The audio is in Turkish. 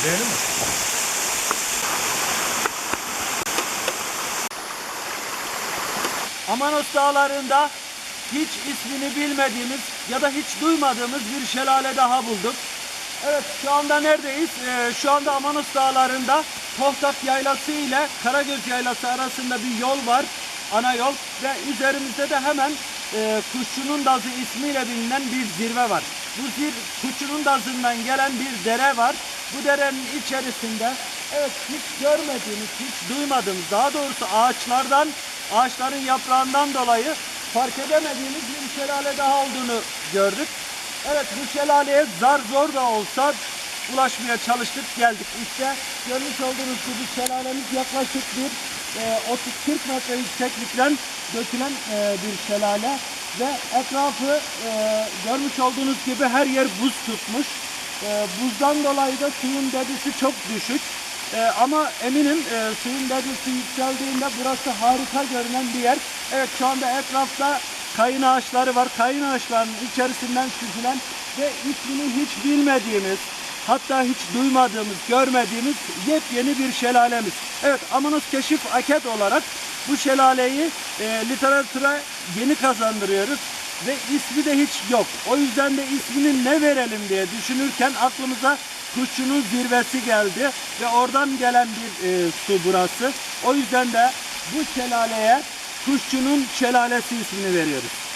Gidelim mi? Amanos dağlarında hiç ismini bilmediğimiz ya da hiç duymadığımız bir şelale daha bulduk. Evet şu anda neredeyiz? Ee, şu anda Amanos dağlarında Tohtak Yaylası ile Karagöz Yaylası arasında bir yol var. Ana yol ve üzerimizde de hemen e, Kuşçunun Dazı ismiyle bilinen bir zirve var. Bu zir Kuşçunun Dazı'ndan gelen bir dere var. Bu derenin içerisinde evet hiç görmediğimiz, hiç duymadığımız daha doğrusu ağaçlardan ağaçların yaprağından dolayı fark edemediğimiz bir şelale daha olduğunu gördük. Evet bu şelaleye zar zor da olsa ulaşmaya çalıştık geldik. İşte görmüş olduğunuz gibi şelalemiz yaklaşık bir e, 30-40 metre yükseklikten dökülen e, bir şelale ve etrafı e, görmüş olduğunuz gibi her yer buz tutmuş. E, buzdan dolayı da suyun debisi çok düşük. Ee, ama eminim e, suyun debisi yükseldiğinde burası harika görünen bir yer. Evet şu anda etrafta kayın ağaçları var. Kayın ağaçlarının içerisinden süzülen ve ismini hiç bilmediğimiz, hatta hiç duymadığımız, görmediğimiz yepyeni bir şelalemiz. Evet Amanos Keşif Aket olarak bu şelaleyi e, literatüre yeni kazandırıyoruz ve ismi de hiç yok. O yüzden de ismini ne verelim diye düşünürken aklımıza Kuşçunun zirvesi geldi ve oradan gelen bir e, su burası. O yüzden de bu şelaleye Kuşçunun şelalesi ismini veriyoruz.